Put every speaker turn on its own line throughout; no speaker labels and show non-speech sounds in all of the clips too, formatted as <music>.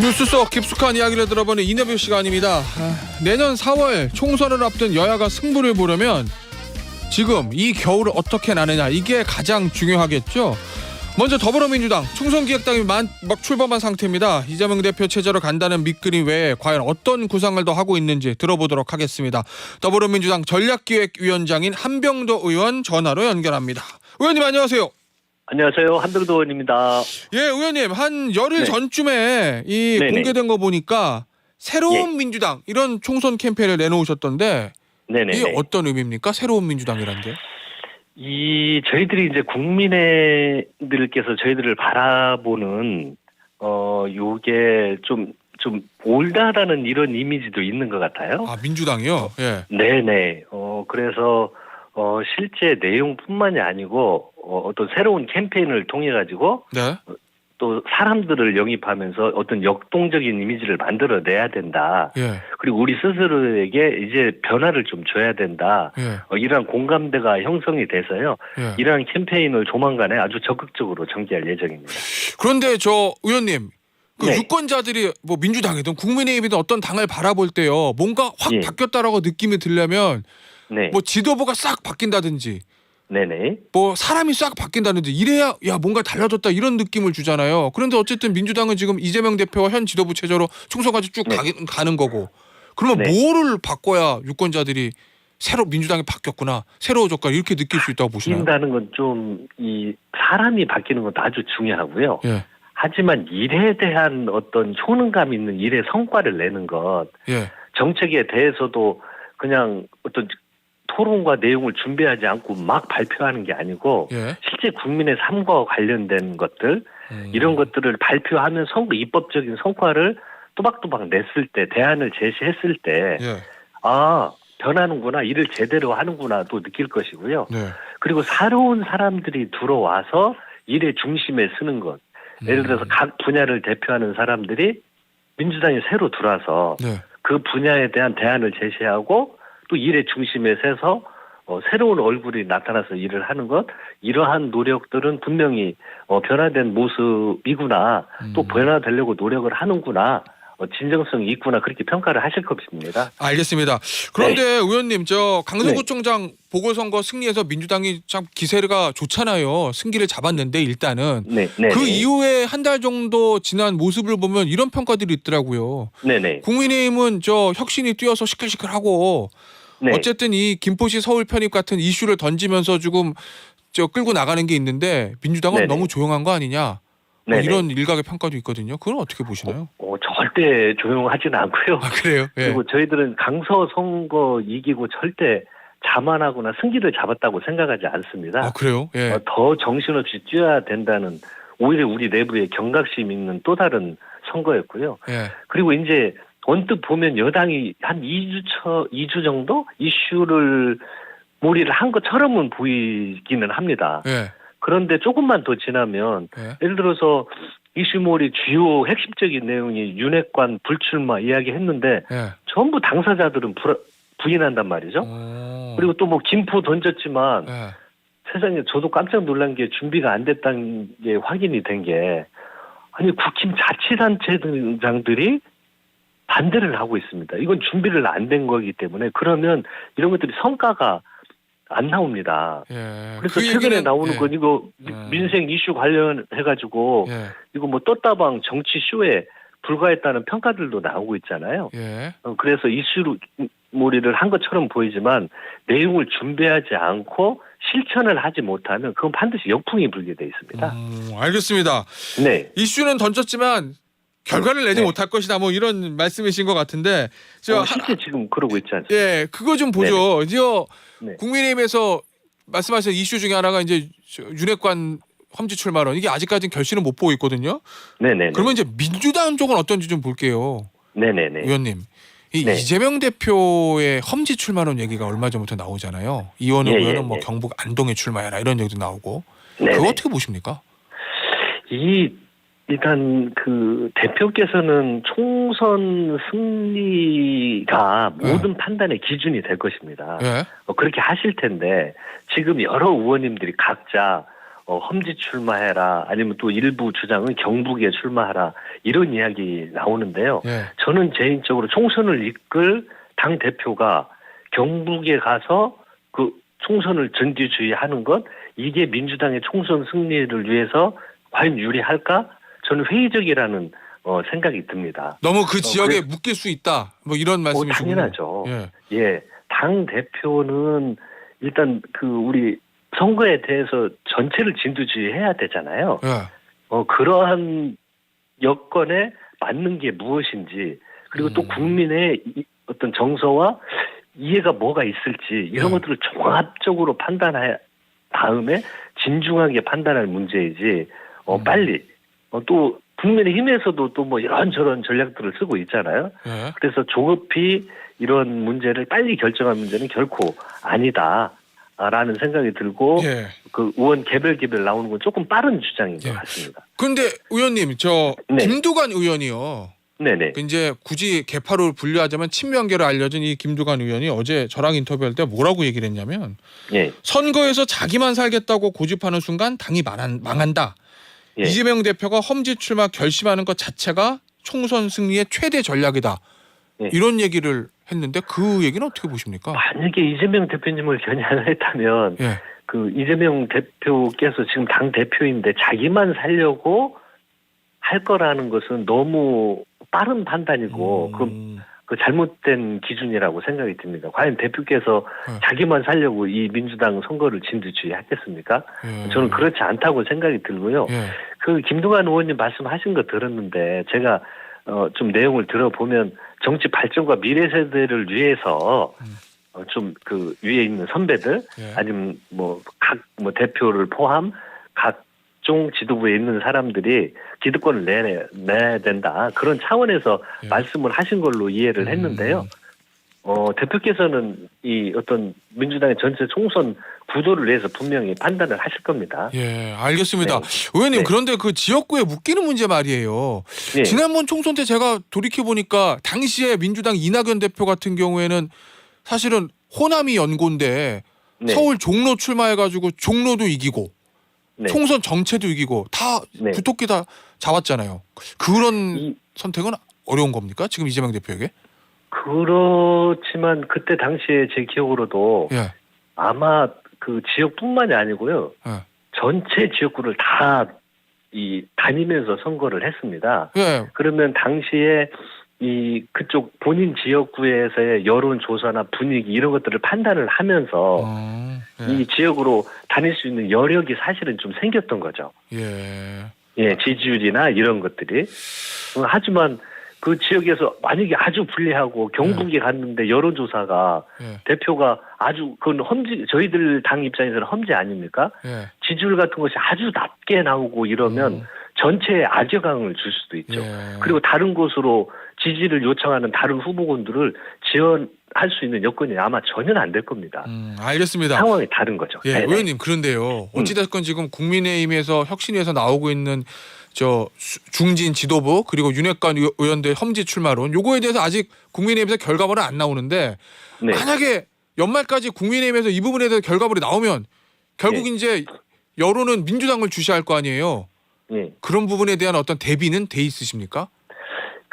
뉴스 속 깊숙한 이야기를 들어보는 인터뷰 시간입니다. 아, 내년 4월 총선을 앞둔 여야가 승부를 보려면 지금 이 겨울을 어떻게 나느냐 이게 가장 중요하겠죠. 먼저 더불어민주당 총선기획당이 만, 막 출범한 상태입니다. 이재명 대표 체제로 간다는 밑그림 외에 과연 어떤 구상을 더 하고 있는지 들어보도록 하겠습니다. 더불어민주당 전략기획위원장인 한병도 의원 전화로 연결합니다. 의원님 안녕하세요.
안녕하세요. 한병도 의원입니다.
예, 의원님 한 열흘
네.
전쯤에 이
네네.
공개된 거 보니까 새로운
예.
민주당 이런 총선 캠페인을 내놓으셨던데
네네.
이게 어떤 의미입니까? 새로운 민주당이란 게?
이 저희들이 이제 국민의들께서 저희들을 바라보는 어 요게 좀 좀 올다라는 이런 이미지도 있는 것 같아요.
아 민주당이요? 예.
네네. 어 그래서 어 실제 내용뿐만이 아니고 어, 어떤 새로운 캠페인을 통해 가지고
네.
또 사람들을 영입하면서 어떤 역동적인 이미지를 만들어내야 된다.
예.
그리고 우리 스스로에게 이제 변화를 좀 줘야 된다.
예.
어, 이러한 공감대가 형성이 돼서요.
예.
이러한 캠페인을 조만간에 아주 적극적으로 전개할 예정입니다.
그런데 저 의원님 그
네.
유권자들이 뭐 민주당이든 국민의힘이든 어떤 당을 바라볼 때요 뭔가 확
예.
바뀌었다라고 느낌이 들려면
네.
뭐 지도부가 싹 바뀐다든지
네네.
뭐 사람이 싹 바뀐다든지 이래야 야 뭔가 달라졌다 이런 느낌을 주잖아요. 그런데 어쨌든 민주당은 지금 이재명 대표와 현 지도부 체제로 총선까지 쭉
네.
가기, 가는 거고 그러면
네.
뭐를 바꿔야 유권자들이 새로 민주당이 바뀌었구나 새로워졌구나 이렇게 느낄 수 있다고 보시나요?
바뀐다는 건 좀 이 사람이 바뀌는 것도 아주 중요하고요.
예,
하지만 일에 대한 어떤 효능감 있는 일의 성과를 내는 것,
예,
정책에 대해서도 그냥 어떤 토론과 내용을 준비하지 않고 막 발표하는 게 아니고
예.
실제 국민의 삶과 관련된 것들
음,
이런 것들을 발표하면 성 입법적인 성과를 또박또박 냈을 때 대안을 제시했을 때
예,
아 변하는구나 일을 제대로 하는구나도 느낄 것이고요.
네.
그리고 새로운 사람들이 들어와서 일의 중심에 서는 것. 예를 들어서
음,
각 분야를 대표하는 사람들이 민주당에 새로 들어와서
네.
그 분야에 대한 대안을 제시하고 또 일의 중심에 서서 어, 새로운 얼굴이 나타나서 일을 하는 것 이러한 노력들은 분명히 어, 변화된 모습이구나 또
음.
변화되려고 노력을 하는구나 어, 진정성이 있구나 그렇게 평가를 하실 것입니다.
알겠습니다. 그런데
네.
의원님 저 강서구청장 보궐선거 승리해서 민주당이 참 기세가 좋잖아요. 승기를 잡았는데 일단은
네, 네,
그
네.
이후에 한 달 정도 지난 모습을 보면 이런 평가들이 있더라고요.
네, 네,
국민의힘은 저 혁신이 뛰어서 시끌시끌하고
네.
어쨌든 이 김포시 서울 편입 같은 이슈를 던지면서 조금 저 끌고 나가는 게 있는데 민주당은
네네.
너무 조용한 거 아니냐 뭐
네, 네.
이런 일각의 평가도 있거든요. 그건 어떻게 보시나요?
어, 절대 조용하지는 않고요.
아 그래요? 예.
그리고 저희들은 강서 선거 이기고 절대 자만하거나 승기를 잡았다고 생각하지 않습니다.
아 그래요? 예.
어, 더 정신없이 뛰어야 된다는 오히려 우리 내부에 경각심 있는 또 다른 선거였고요.
예.
그리고 이제 언뜻 보면 여당이 한 2주 처 2주 정도 이슈를 몰이를 한 것처럼은 보이기는 합니다.
예.
그런데 조금만 더 지나면
예.
예를 들어서 이슈몰이 주요 핵심적인 내용이 윤핵관 불출마 이야기했는데
예.
전부 당사자들은 불- 부인한단 말이죠.
오.
그리고 또 뭐 김포 던졌지만
예.
세상에 저도 깜짝 놀란 게 준비가 안 됐다는 게 확인이 된 게 아니 국힘 자치단체장들이 반대를 하고 있습니다. 이건 준비를 안 된 거기 때문에 그러면 이런 것들이 성과가 안 나옵니다.
예.
그래서
그
최근에
얘기는-
나오는
예.
건 이거 미-
예.
민생 이슈 관련해 가지고
예.
이거 뭐 떴다방 정치 쇼에 불과했다는 평가들도 나오고 있잖아요.
예.
어, 그래서 이슈로 몰이를 한 것처럼 보이지만 내용을 준비하지 않고 실천을 하지 못하면 그건 반드시 역풍이 불게 돼 있습니다.
음, 알겠습니다.
네.
이슈는 던졌지만 결과를 내지
네.
못할 것이다. 뭐 이런 말씀이신 것 같은데 저
어, 실제 지금 그러고 있지 않습니까?
예, 그거 좀 보죠. 이제
네.
국민의힘에서 말씀하신 이슈 중에 하나가 이제 저 윤핵관 험지 출마론 이게 아직까지는 결실은 못 보고 있거든요.
네네네.
그러면 이제 민주당 쪽은 어떤지 좀 볼게요.
네네네.
의원님. 이
네.
이재명 대표의 험지 출마론 얘기가 얼마 전부터 나오잖아요. 이원우
예, 예,
의원은 뭐
예.
경북 안동에 출마해라 이런 얘기도 나오고.
네네.
그거 어떻게 보십니까?
이 일단 그 대표께서는 총선 승리가
네.
모든 판단의 기준이 될 것입니다.
예.
어, 그렇게 하실 텐데 지금 여러 의원님들이 각자 어, 험지 출마해라 아니면 또 일부 주장은 경북에 출마하라 이런 이야기 나오는데요.
예.
저는 개인적으로 총선을 이끌 당 대표가 경북에 가서 그 총선을 전지주의하는 것 이게 민주당의 총선 승리를 위해서 과연 유리할까? 저는 회의적이라는 어, 생각이 듭니다.
너무 그
어,
지역에
그래-
묶일 수 있다. 뭐 이런
어,
말씀이시군요.
당연하죠.
예.
예, 당 대표는 일단 그 우리 선거에 대해서 전체를 진두지휘해야 되잖아요.
예.
어, 그러한 여건에 맞는 게 무엇인지 그리고 또
음.
국민의 이- 어떤 정서와 이해가 뭐가 있을지 이런
네.
것들을 종합적으로 판단해 다음에 진중하게 판단할 문제이지 어,
음.
빨리 어, 또 국민의 힘에서도 또 뭐 이런저런 전략들을 쓰고 있잖아요.
예.
그래서 조급히 이런 문제를 빨리 결정할 문제는 결코 아니다 라는 생각이 들고
예.
그 의원 개별 개별 나오는 건 조금 빠른 주장인 것
예.
같습니다.
근데 의원님 저
네.
김두관 의원이요.
네네.
그 이제 굳이 개파로 분류하자면 친명계로 알려진 이 김두관 의원이 어제 저랑 인터뷰할 때 뭐라고 얘기를 했냐면
예.
선거에서 자기만 살겠다고 고집하는 순간 당이 망한, 망한다.
예.
이재명 대표가 험지 출마 결심하는 것 자체가 총선 승리의 최대 전략이다.
예.
이런 얘기를 했는데 그 얘기는 어떻게 보십니까?
만약에 이재명 대표님을 겨냥을 했다면
예.
그 이재명 대표께서 지금 당 대표인데 자기만 살려고 할 거라는 것은 너무 빠른 판단이고 그,
음,
그 잘못된 기준이라고 생각이 듭니다. 과연 대표께서
네.
자기만 살려고 이 민주당 선거를 진두지휘하겠습니까?
예.
저는 그렇지 않다고 생각이 들고요.
예.
그 김두관 의원님 말씀하신 거 들었는데 제가 어, 좀 내용을 들어보면 정치 발전과 미래 세대를 위해서
음.
어, 좀 그 위에 있는 선배들
예.
아니면 뭐각뭐 대표를 포함 각 종 지도부에 있는 사람들이 기득권을 내야, 내야 된다 그런 차원에서
예.
말씀을 하신 걸로 이해를
음.
했는데요. 어, 대표께서는 이 어떤 민주당의 전체 총선 구도를 위해서 분명히 판단을 하실 겁니다.
예, 알겠습니다.
네.
의원님
네.
그런데 그 지역구에 묶이는 문제 말이에요.
예.
지난번 총선 때 제가 돌이켜 보니까 당시에 민주당 이낙연 대표 같은 경우에는 사실은 호남이 연고인데
네.
서울 종로 출마해가지고 종로도 이기고
네.
총선 정체도 이기고 다
네.
두텁게 다 잡았잖아요. 그런
이-
선택은 어려운 겁니까? 지금 이재명 대표에게?
그렇지만 그때 당시에 제 기억으로도
예.
아마 그 지역뿐만이 아니고요.
예.
전체 지역구를 다 이 다니면서 선거를 했습니다.
예.
그러면 당시에 이 그쪽 본인 지역구에서의 여론 조사나 분위기 이런 것들을 판단을 하면서
어, 예.
이 지역으로 다닐 수 있는 여력이 사실은 좀 생겼던 거죠.
예.
예, 지지율이나 이런 것들이. 어, 하지만 그 지역에서 만약에 아주 불리하고 경북에 갔는데 여론조사가
예.
대표가 아주 그건 험지 저희들 당 입장에서는 험지 아닙니까?
예.
지지율 같은 것이 아주 낮게 나오고 이러면
음.
전체에 악영향을 줄 수도 있죠.
예.
그리고 다른 곳으로 지지를 요청하는 다른 후보군들을 지원할 수 있는 여건이 아마 전혀 안 될 겁니다.
음, 알겠습니다.
상황이 다른 거죠.
예,
네네. 음.
의원님 그런데요. 어찌됐건 지금 국민의힘에서 혁신위에서 나오고 있는 저 수- 중진 지도부 그리고 윤핵관 의- 의원들 험지 출마론 요거에 대해서 아직 국민의힘에서 결과물은 안 나오는데
네.
만약에 연말까지 국민의힘에서 이 부분에 대해서 결과물이 나오면 결국
네.
이제 여론은 민주당을 주시할 거 아니에요.
예.
그런 부분에 대한 어떤 대비는 돼 있으십니까?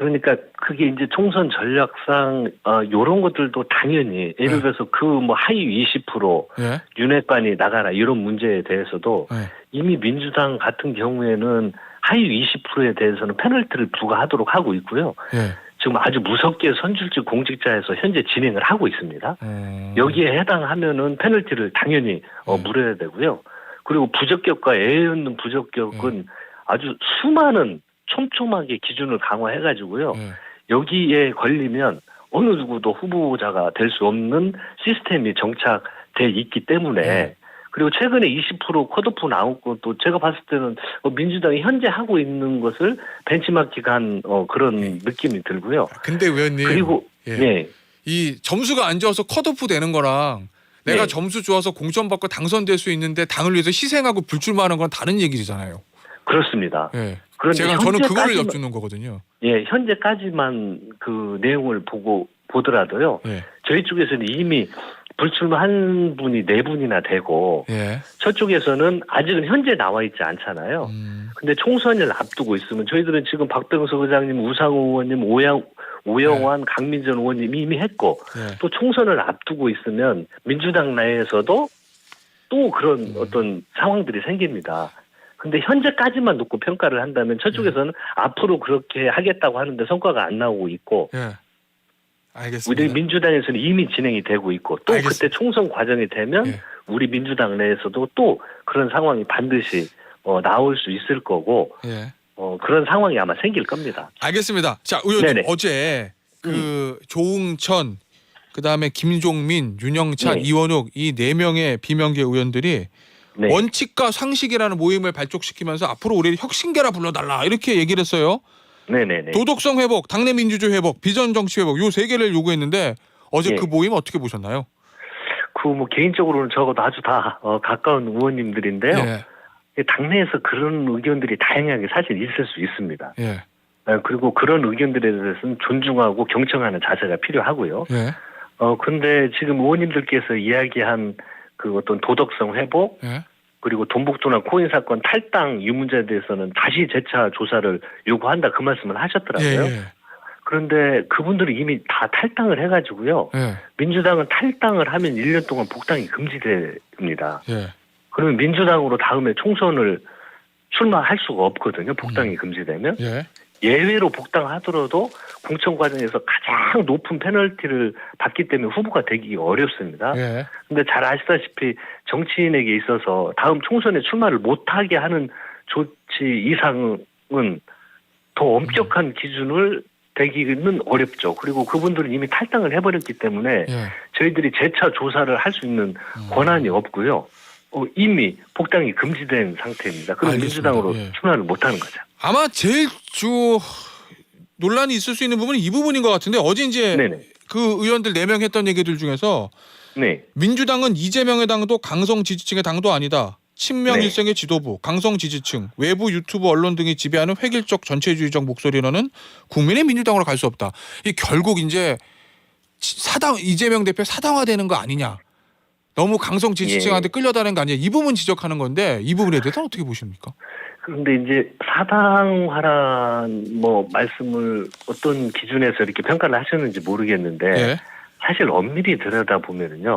그러니까 그게 이제 총선 전략상 어 요런 것들도 당연히 예를
네.
들어서 그뭐 하위 20%
예.
윤핵관이 나가라 이런 문제에 대해서도
예.
이미 민주당 같은 경우에는 하위 20%에 대해서는 페널티를 부과하도록 하고 있고요.
예.
지금 아주 무섭게 선출직 공직자에서 현재 진행을 하고 있습니다.
음.
여기에 해당하면은 페널티를 당연히 어,
네.
물어야 되고요. 그리고 부적격과 애에 없는 부적격은 아주 수많은 촘촘하게 기준을 강화해가지고요.
예.
여기에 걸리면 어느 누구도 후보자가 될 수 없는 시스템이 정착돼 있기 때문에
네.
그리고 최근에 20% 컷오프 나오고 또 제가 봤을 때는 어, 민주당이 현재 하고 있는 것을 벤치마킹한 어, 그런
네.
느낌이 들고요.
근데 의원님
그리고
예.
네.
이 점수가 안 좋아서 컷오프 되는 거랑 내가
네.
점수 좋아서 공천 받고 당선될 수 있는데 당을 위해서 희생하고 불출마하는 건 다른 얘기잖아요.
그렇습니다.
예.
그런데
제가 저는 그거를 엿주는 거거든요.
예, 현재까지만 그 내용을 보고 보더라도요.
예.
저희 쪽에서는 이미 불출마한 분이 네 분이나 되고
예.
저쪽에서는 아직은 현재 나와 있지 않잖아요.
음.
근데 총선을 앞두고 있으면 저희들은 지금 박병석 의장님, 우상호 의원님, 오양 오영환, 강민전 의원님 이미 했고
예.
또 총선을 앞두고 있으면 민주당 내에서도 또 그런
음.
어떤 상황들이 생깁니다. 근데 현재까지만 놓고 평가를 한다면 저쪽에서는
음.
앞으로 그렇게 하겠다고 하는데 성과가 안 나오고 있고
예. 알겠습니다.
우리 민주당에서는 이미 진행이 되고 있고 또
알겠습니다.
그때 총선 과정이 되면
예.
우리 민주당 내에서도 또 그런 상황이 반드시 어, 나올 수 있을 거고
예.
어, 그런 상황이 아마 생길 겁니다.
알겠습니다. 자, 의원님
네네. 음.
어제 그 조웅천 그다음에 김종민, 윤영찬,
네.
이원욱 이 네 명의 비명계 의원들이
네.
원칙과 상식이라는 모임을 발족시키면서 앞으로 우리 혁신계라 불러달라 이렇게 얘기를 했어요.
네네네.
도덕성 회복, 당내 민주주의 회복, 비전 정치 회복 요 세 개를 요구했는데 어제
예.
그 모임 어떻게 보셨나요?
그 뭐 개인적으로는 적어도 아주 다 어, 가까운 의원님들인데요.
예.
당내에서 그런 의견들이 다양하게 사실 있을 수 있습니다.
예.
어, 그리고 그런 의견들에 대해서는 존중하고 경청하는 자세가 필요하고요.
예.
어 근데 지금 의원님들께서 이야기한 그 어떤 도덕성 회복
예.
그리고 돈복도나 코인 사건 탈당 이 문제에 대해서는 다시 재차 조사를 요구한다 그 말씀을
예.
하셨더라고요.
예.
그런데 그분들이 이미 다 탈당을 해가지고요.
예.
민주당은 탈당을 하면 1년 동안 복당이 금지됩니다.
예.
그러면 민주당으로 다음에 총선을 출마할 수가 없거든요. 복당이 금지되면
예.
예외로 복당하더라도 공천 과정에서 가장 높은 페널티를 받기 때문에 후보가 되기 어렵습니다.
예.
근데 잘 아시다시피 정치인에게 있어서 다음 총선에 출마를 못하게 하는 조치 이상은 더 엄격한 기준을 되기는 어렵죠. 그리고 그분들은 이미 탈당을 해버렸기 때문에
예.
저희들이 재차 조사를 할 수 있는
음.
권한이 없고요. 어, 이미 복당이 금지된 상태입니다. 그럼. 민주당으로
예.
출마를 못하는 거죠.
아마 제일 주 논란이 있을 수 있는 부분은 이 부분인 것 같은데 어제 이제
네네.
그 의원들 네 명 했던 얘기들 중에서
네.
민주당은 이재명의 당도 강성 지지층의 당도 아니다. 친명
네.
일성의 지도부, 강성 지지층, 외부 유튜브 언론 등이 지배하는 획일적 전체주의적 목소리로는 국민의 민주당으로 갈 수 없다. 이 결국 이제 치- 사당 이재명 대표 사당화되는 거 아니냐. 너무 강성 지지층한테
예.
끌려다니는 거 아니냐. 이 부분 지적하는 건데 이 부분에 대해서 는 어떻게 보십니까?
그런데 이제 사당화란 뭐 말씀을 어떤 기준에서 이렇게 평가를 하셨는지 모르겠는데
예.
사실 엄밀히 들여다 보면은요.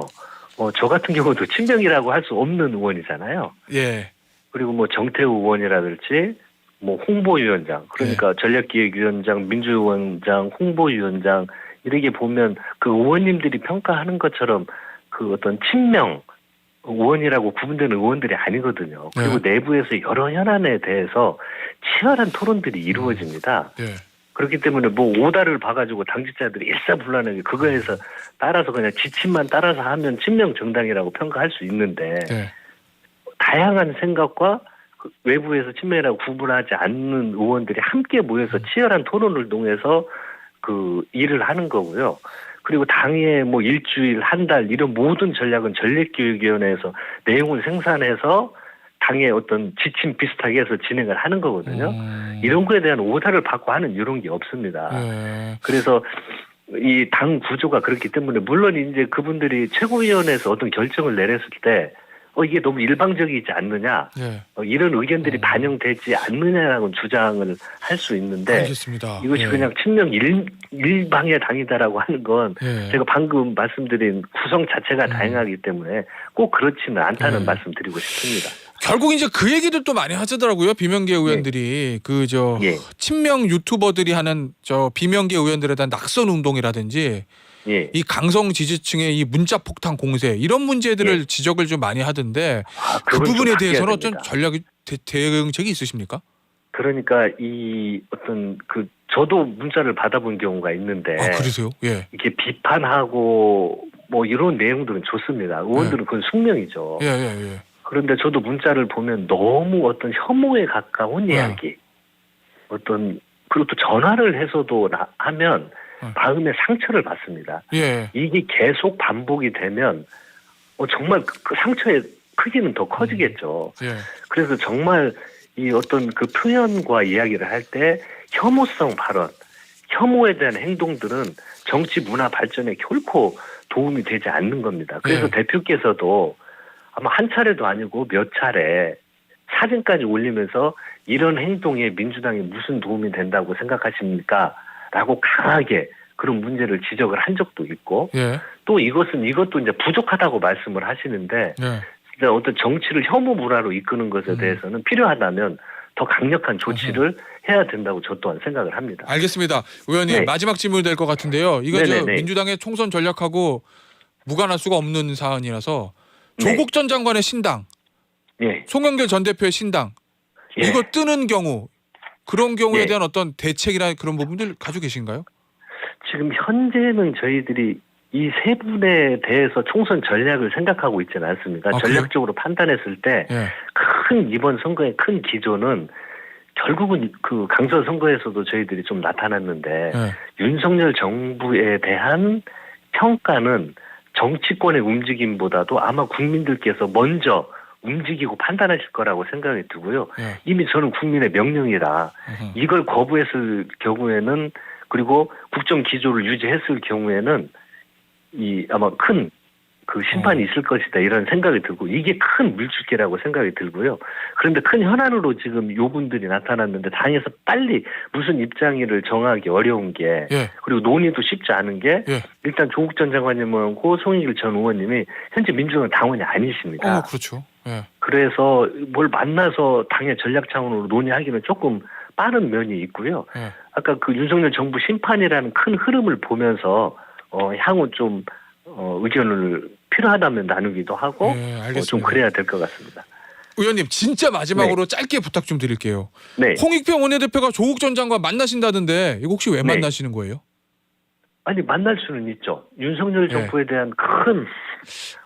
어, 저 같은 경우도 친명이라고 할 수 없는 의원이잖아요.
예.
그리고 뭐 정태우 의원이라든지 뭐 홍보위원장 그러니까 전략기획위원장 민주위원장 홍보위원장 이렇게 보면 그 의원님들이 평가하는 것처럼 그 어떤 친명 의원이라고 구분되는 의원들이 아니거든요. 그리고 내부에서 여러 현안에 대해서 치열한 토론들이 이루어집니다.
예.
그렇기 때문에 뭐 오다를 봐가지고 당직자들이 일사불란하게 그거에서 따라서 그냥 지침만 따라서 하면 친명 정당이라고 평가할 수 있는데
예.
다양한 생각과 그 외부에서 친명이라고 구분하지 않는 의원들이 함께 모여서 치열한 토론을 통해서 그 일을 하는 거고요. 그리고 당의 뭐 일주일, 한 달 이런 모든 전략은 전략기획위원회에서 내용을 생산해서 당의 어떤 지침 비슷하게 해서 진행을 하는 거거든요.
음.
이런 거에 대한 오다를 받고 하는 이런 게 없습니다.
예.
그래서 이 당 구조가 그렇기 때문에 물론 이제 그분들이 최고위원회에서 어떤 결정을 내렸을 때 어, 이게 너무 일방적이지 않느냐
예.
어, 이런 의견들이
음.
반영되지 않느냐라고 주장을 할 수 있는데
알겠습니다.
이것이
예.
그냥 친명 일, 일방의 당이다라고 하는 건
예.
제가 방금 말씀드린 구성 자체가
음.
다양하기 때문에 꼭 그렇지는 않다는
예.
말씀 드리고 싶습니다.
결국 이제 그 얘기들 또 많이 하시더라고요. 비명계 의원들이 그저
예.
친명 유튜버들이 하는 저 비명계 의원들에 대한 낙선 운동이라든지
예.
이 강성 지지층의 이 문자 폭탄 공세 이런 문제들을
예.
지적을 좀 많이 하던데
아,
그 부분에 대해서는. 어떤 전략이 대, 대응책이 있으십니까?
그러니까 이 어떤 그 저도 문자를 받아본 경우가 있는데
아 그러세요? 예.
이렇게 비판하고 뭐 이런 내용들은 좋습니다. 의원들은 그건 숙명이죠.
예, 예, 예.
그런데 저도 문자를 보면 너무 어떤 혐오에 가까운
네.
이야기, 어떤 그리고 또 전화를 해서도 나- 하면
네.
마음에 상처를 받습니다.
예.
이게 계속 반복이 되면 어, 정말 그, 그 상처의 크기는 더 커지겠죠.
예.
그래서 정말 이 어떤 그 표현과 이야기를 할 때 혐오성 발언, 혐오에 대한 행동들은 정치 문화 발전에 결코 도움이 되지 않는 겁니다. 그래서
네.
대표께서도 아마 한 차례도 아니고 몇 차례 사진까지 올리면서 이런 행동에 민주당이 무슨 도움이 된다고 생각하십니까? 라고 강하게 그런 문제를 지적을 한 적도 있고
예.
또 이것은 이것도 이제 부족하다고 말씀을 하시는데
예.
진짜 어떤 정치를 혐오 문화로 이끄는 것에
음.
대해서는 필요하다면 더 강력한 조치를 해야 된다고 저 또한 생각을 합니다.
알겠습니다. 의원님
네.
마지막 질문 될 것 같은데요. 이거 저
네네네.
민주당의 총선 전략하고 무관할 수가 없는 사안이라서
네.
조국 전 장관의 신당,
예.
송영길 전 대표의 신당
예.
이거 뜨는 경우 그런 경우에
예.
대한 어떤 대책이나 그런 부분들 가지고 계신가요?
지금 현재는 저희들이 이 세 분에 대해서 총선 전략을 생각하고 있지는 않습니다.
아?
전략적으로 판단했을 때
예.
큰 이번 선거의 큰 기조는 결국은 그 강서 선거에서도 저희들이 좀 나타났는데
예.
윤석열 정부에 대한 평가는 정치권의 움직임보다도 아마 국민들께서 먼저 움직이고 판단하실 거라고 생각이 들고요.
예.
이미 저는 국민의 명령이라. 이걸 거부했을 경우에는 그리고 국정 기조를 유지했을 경우에는 이 아마 큰 그 심판이
어.
있을 것이다 이런 생각이 들고 이게 큰 물줄기라고 생각이 들고요. 그런데 큰 현안으로 지금 요분들이 나타났는데 당에서 빨리 무슨 입장을 정하기 어려운 게
예.
그리고 논의도 쉽지 않은 게
예.
일단 조국 전 장관님하고 송영길 전 의원님이 현재 민주당 당원이 아니십니다.
어, 그렇죠. 예.
그래서 뭘 만나서 당의 전략 차원으로 논의하기는 조금 빠른 면이 있고요.
예.
아까 그 윤석열 정부 심판이라는 큰 흐름을 보면서 어, 향후 좀 어, 의견을 필요하다면 나누기도 하고
예,
어,
알겠습니다.
좀 그래야 될 것 같습니다.
의원님 진짜 마지막으로 짧게 부탁 좀 드릴게요.
네.
홍익평 원내대표가 조국 전 장관 만나신다던데 이거 혹시 왜
네.
만나시는 거예요?
아니 만날 수는 있죠. 윤석열
네.
정부에 대한 큰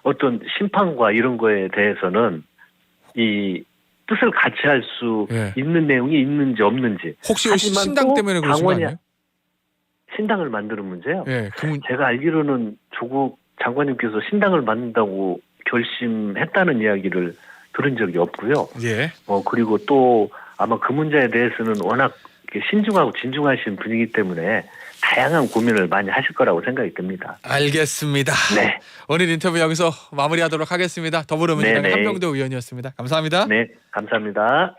어떤 심판과 이런 거에 대해서는 이 뜻을 같이 할수
예.
있는 내용이 있는지 없는지
혹시 신당
또
때문에 그러신 거?
신당을 만드는 문제요.
예. 그 문...
제가 알기로는 조국 장관님께서 신당을 만든다고 결심했다는 이야기를 들은 적이 없고요.
예.
어 그리고 또 아마 그 문제에 대해서는 워낙 신중하고 진중하신 분이기 때문에 다양한 고민을 많이 하실 거라고 생각이 듭니다.
알겠습니다.
네, <laughs>
오늘 인터뷰 여기서 마무리하도록 하겠습니다. 더불어민주당의
네네.
한명도 의원이었습니다. 감사합니다.
네, 감사합니다.